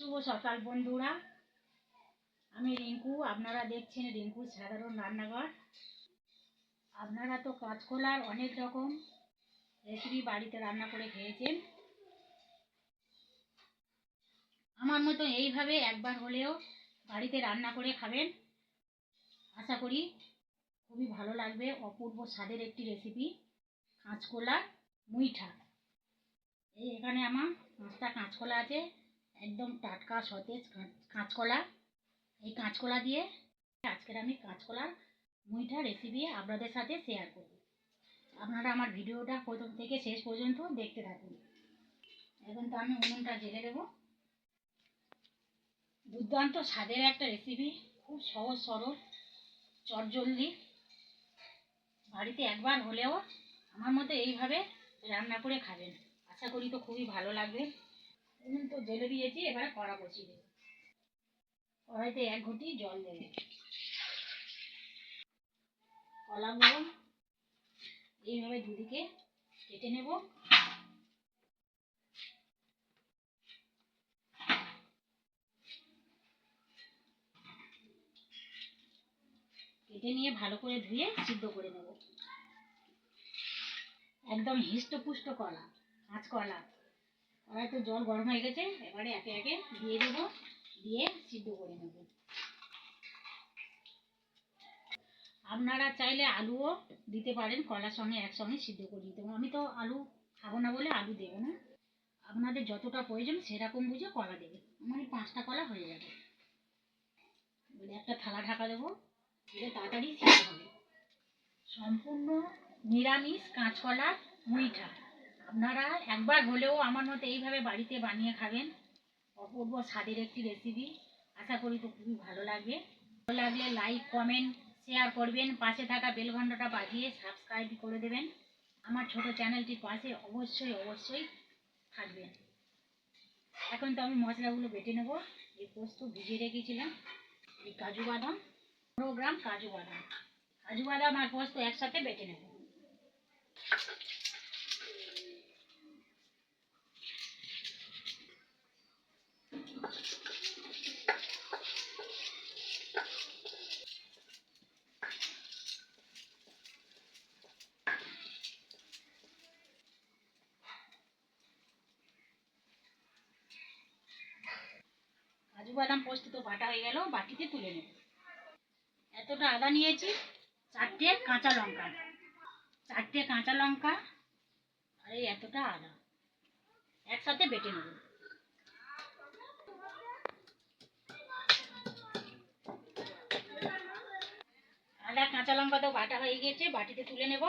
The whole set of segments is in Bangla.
শুভ সকাল বন্ধুরা। আমি রিঙ্কু, আপনারা দেখছেন রিঙ্কু সাধারণ রান্নাঘর। আপনারা তো কাঁচকলার অনেক রকম রেসিপি বাড়িতে রান্না করে খেয়েছেন। আমার মতো এইভাবে একবার হলেও বাড়িতে রান্না করে খাবেন। আশা করি খুবই ভালো লাগবে অপূর্ব স্বাদের একটি রেসিপি কাঁচকলার মুইঠা। এই এখানে আমার পাঁচটা কাঁচকলা আছে। একদম টাটকা সতেজ কাঁচ- কাঁচকলা। এই কাঁচকলা দিয়ে আজকের আমি কাঁচকলার মুইঠা রেসিপি আপনাদের সাথে শেয়ার করব। আপনারা আমার ভিডিওটা প্রথম থেকে শেষ পর্যন্ত দেখতে থাকুন। এখন তো আমি উনুনটা জেলে দেবো। দুর্দান্ত স্বাদের একটা রেসিপি খুব সহজ, সরল, চটজলদি। বাড়িতে একবার হলেও আমার মতো এইভাবে রান্না করে খাবেন। আশা করি তো খুবই ভালো লাগবে। উনুন তো জেলে দিয়েছি, এবারে কড়া বসিয়ে দেবো। কড়াইতে এক ঘটি জল দেবে। কলাগুলো এইভাবে দুদিকে কেটে নেব। কেটে নিয়ে ভালো করে ধুয়ে সিদ্ধ করে নেব। একদম হিষ্টপুষ্ট কলা, কাঁচকলা। কড়াইতে জল গরম হয়ে গেছে, এবারে একে একে দিয়ে দেব, দিয়ে সিদ্ধ করে নেব। আপনারা চাইলে আলুও দিতে পারেন, কলার সঙ্গে একসঙ্গে সিদ্ধ করে দিতে। আমি তো আলু খাব না বলে আলু দেবো না। আপনাদের যতটা প্রয়োজন সেরকম বুঝে কলা দেবে। আমার পাঁচটা কলা হয়ে যাবে। একটা থালা ঢাকা দেবো, দিয়ে তাড়াতাড়ি সিদ্ধ হবে। সম্পূর্ণ নিরামিষ কাঁচকলা মুইঠা আপনারা একবার হলেও আমার মতো এইভাবে বাড়িতে বানিয়ে খাবেন। অপূর্ব স্বাদের একটি রেসিপি আশা করি তো খুবই ভালো লাগবে। ভালো লাগলে লাইক কমেন্ট শেয়ার করবেন। পাশে থাকা বেল ঘন্টাটা বাজিয়ে সাবস্ক্রাইব করে দেবেন। আমার ছোট চ্যানেলটির পাশে অবশ্যই অবশ্যই থাকবেন। এখন তো আমি মশলাগুলো বেটে নেব। এই পোস্ত ভিজিয়ে রেখেছিলাম। এই কাজু বাদাম, পনেরো গ্রাম কাজু বাদাম। কাজু বাদাম আর পোস্ত একসাথে বেটে নেব। কাজু বাদাম পোস্ত তো বাটা হয়ে গেল, বাটিতে তুলে নেব। এতটা আদা নিয়েছি, চারটে কাঁচা লঙ্কা। চারটে কাঁচা লঙ্কা আর এই এতটা আদা। একসাথে বেটে নেব। আদা, কাঁচা লঙ্কা তো বাটা হয়ে গিয়েছে বাটিতে তুলে নেব।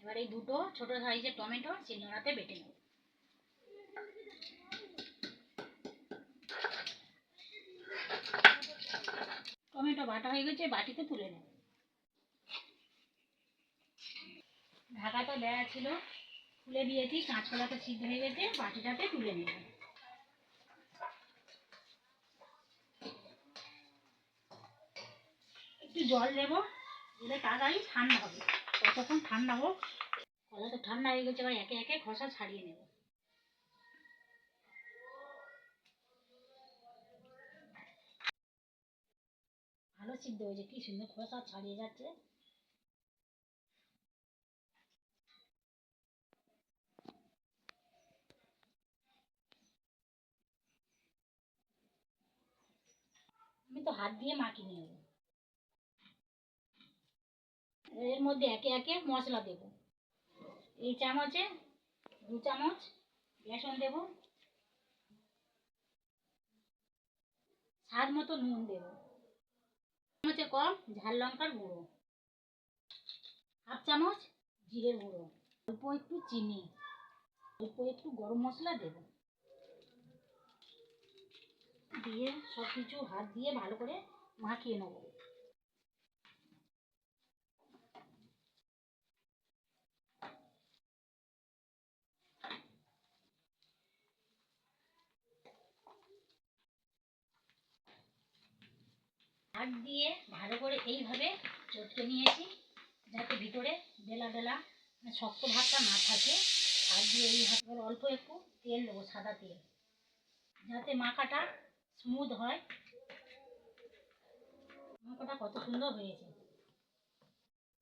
এবার এই দুটো ছোট সাইজের টমেটো শিলনোড়াতে বেটে নেব। টমেটো বাটা হয়ে গেছে, বাটিতে তুলে নেব। ঢাকাটা দেওয়া ছিল, তুলে দিয়েছি, কাঁচকলা তো সিদ্ধ হয়ে গেছে, বাটিটাতে তুলে নেব। একটু জল দেব, দিলে তাড়াতাড়ি ঠান্ডা হবে। ততক্ষণ ঠান্ডা হোক কলা তো ঠান্ডা হয়ে গেছে, এবার একে একে খসা ছাড়িয়ে নেব। ভালো সিদ্ধ হয়েছে কি সুন্দর খোসা ছাড়িয়ে যাচ্ছে। আমি তো হাত দিয়ে মাখিয়ে নেব। এর মধ্যে একে একে মশলা দেব। এই চামচে দু চামচ বেসন দেব। স্বাদ মতো নুন দেব। চামচে কম, ঝাল লঙ্কার গুঁড়ো। হাফ চামচ জিরের গুঁড়ো, অল্প একটু চিনি, অল্প একটু গরম মশলা দেব। দিয়ে সব কিছু হাত দিয়ে ভালো করে মাখিয়ে নেব। হাত দিয়ে ভালো করে এইভাবে চটকে নিয়েছি, যাতে ভিতরে ডেলা ডেলা মানে শক্ত ভাতটা না থাকে। হাত দিয়ে এই হাত অল্প একটু তেল দেবো, সাদা তেল, যাতে মাখাটা স্মুথ হয়। মাখাটা কত সুন্দর হয়েছে।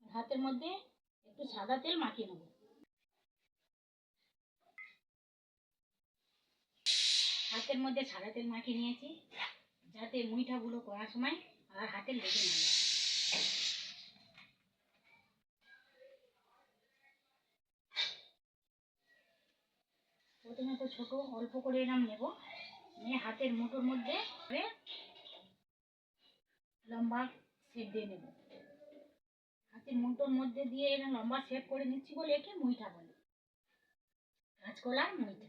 হাতের মধ্যে একটু সাদা তেল মাখিয়ে নেব। হাতের মধ্যে সাদা তেল মাখিয়ে নিয়েছি, যাতে মুইঠাগুলো করার সময় আর হাতে লেগে না প্রথমে তো ছোট, অল্প করে এরম নেব। নিয়ে হাতের মুঠোর মধ্যে লম্বা শেপ দিয়ে নেব। হাতের মুঠোর মধ্যে দিয়ে এরকম লম্বা শেপ করে নিচ্ছি বলে একে মুইঠা বলে। কাঁচকলার মুইঠা।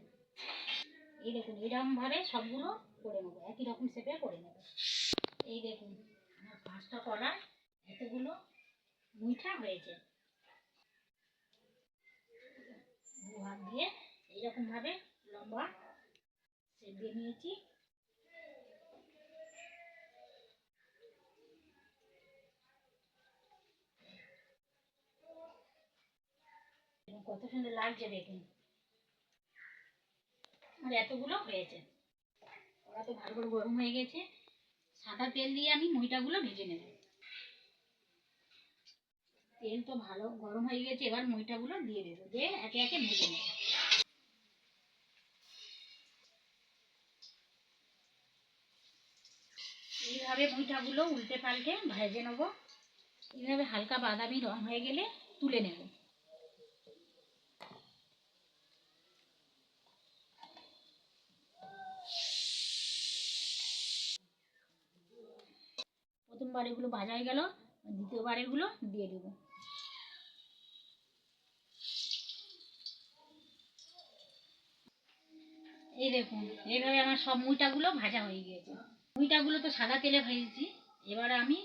এই দেখুন এরকম ভাবে সবগুলো করে নেব। একই রকম শেপে করে নেব। এই দেখুন পাঁচটা কলার এতগুলো মুইঠা হয়েছে। দু হাত দিয়ে এইরকম ভাবে লম্বা শেপ দিয়ে নিয়েছি। কত সুন্দর লাগছে দেখুন। আমার এতগুলো হয়েছে। ওরা তো ভালো করে গরম হয়ে গেছে। সাদা তেল দিয়ে আমি মইটাগুলো ভেজে নেব। তেল তো ভালো, গরম হয়ে গেছে, এবার মইটাগুলো দিয়ে দেবো। দিয়ে একে একে ভেজে নেব। এইভাবে মুইঠাগুলো উল্টে পাল্টে ভেজে নেব। এইভাবে হালকা বাদামি রং হয়ে গেলে তুলে নেব। প্রথমবার এগুলো ভাজা হয়ে গেল, দ্বিতীয়বার এগুলো দিয়ে দেবো। এই দেখুন, এইভাবে আমার সব মুইটাগুলো ভাজা হয়ে গিয়েছে। মুইটাগুলো তো সাদা তেলে ভেজেছি, এবার আমি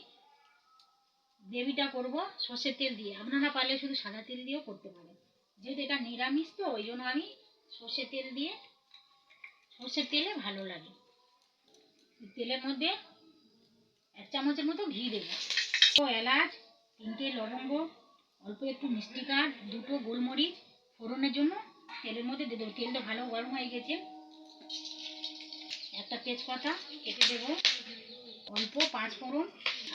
গ্রেভিটা করব সর্ষের তেল দিয়ে। আপনারা পারলে শুধু সাদা তেল দিয়েও করতে পারেন। যেহেতু এটা নিরামিষ তো, ওই জন্য আমি সর্ষের তেল দিয়ে, সর্ষের তেলে ভালো লাগে। তেলের মধ্যে এক চামচের মতো ঘি দেবো। এলাচ, তিনটে লবঙ্গ, অল্প একটু মিষ্টি কাঠ দুটো গোলমরিচ। ফোড়নের জন্য তেলের মধ্যে দেবো। তেলটা ভালো গরম হয়ে গেছে। একটা তেজপাতা কেটে দেবো। অল্প পাঁচ ফোড়ন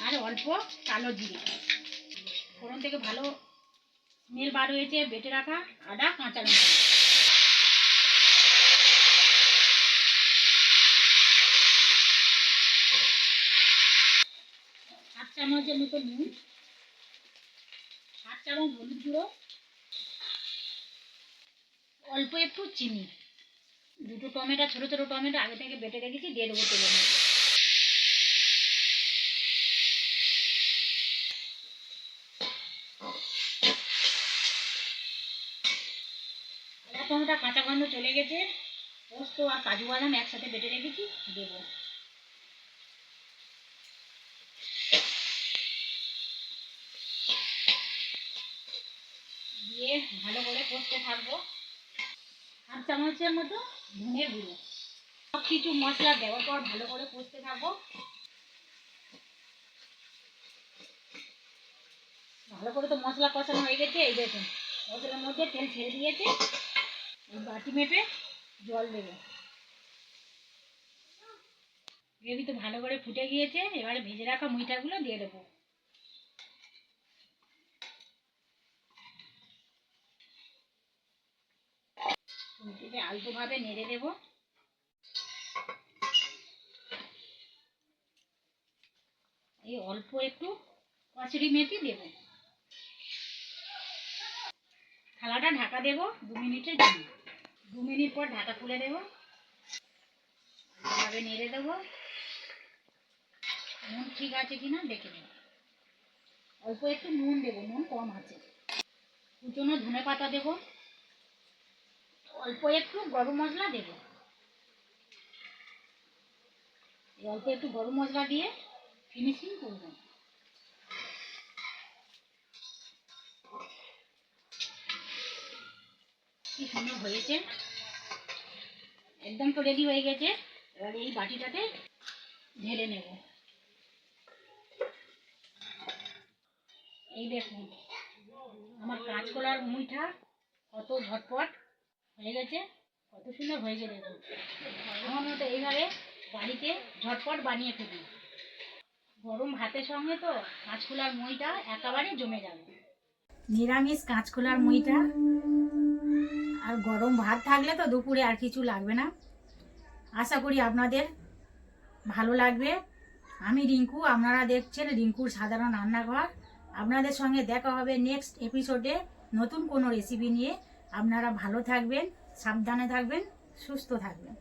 আর অল্প কালো জিরে। ফোড়ন থেকে ভালো স্মেল বার হয়েছে, বেটে রাখা আদা, কাঁচা লঙ্কা। চামচের মতো নুন। সাত চামচ হলুদ গুঁড়ো? অল্প একটু চিনি। দুটো টমেটো, ছোট ছোট টমেটো আগে থেকে বেটে রেখেছি, দিয়ে দেবো তেলের মধ্যে। টমেটো, কাঁচা গন্ধ চলে গেছে। পোস্ত আর কাজু বাদাম একসাথে বেটে রেখেছি, দেবো। দিয়ে ভালো করে কষতে থাকব। হাফ চামচের মতো ধনে গুঁড়ো। সব কিছু মশলা দেওয়ার পর ভালো করে কষতে থাকব। ভালো করে তো মশলা কষানো হয়ে গেছে, এই দেখুন। মশলার মধ্যে তেল ছেড়ে দিয়েছে। বাটি মেপে জল দেবো। গ্রেভি তো ভালো করে ফুটে গিয়েছে, এবারে ভেজে রাখা মুইটাগুলো দিয়ে দেবো। খুন্তিতে আলতোভাবে নেড়ে দেব। এই অল্প একটু কচুরি মেথি দেব। থালাটা ঢাকা দেব দু মিনিটের জন্য। দু মিনিট পর ঢাকা খুলে দেব। ভাবে নেড়ে দেবো। নুন ঠিক আছে কিনা দেখে নেব। অল্প একটু নুন দেবো, নুন কম আছে। কুচনো ধনে পাতা দেবো। অল্প একটু গরম মশলা দেবো। অল্প একটু গরম মশলা দিয়ে ফিনিশিং করব কি সুন্দর হয়েছে। একদম তো রেডি হয়ে গেছে। এবার এই বাটিটাতে ঢেলে নেব। এই দেখুন, আমার কাঁচকলার মুইঠা কত ঝটপট। হয়ে গেছে? কত সুন্দর হয়েছে দেখুন আমার মতো এইভাবে বাড়িতে ঝটপট বানিয়ে ফেলি। গরম ভাতের সঙ্গে তো কাঁচকলার মইটা একেবারে জমে যাবে। নিরামিষ কাঁচকলার মইটা। আর গরম ভাত থাকলে তো দুপুরে আর কিছু লাগবে না। আশা করি আপনাদের ভালো লাগবে। আমি রিঙ্কু, আপনারা দেখছেন রিঙ্কুর সাধারণ রান্নাঘর। আপনাদের সঙ্গে দেখা হবে নেক্সট এপিসোডে নতুন কোনো রেসিপি নিয়ে। আপনারা ভালো থাকবেন সাবধানে থাকবেন সুস্থ থাকবেন।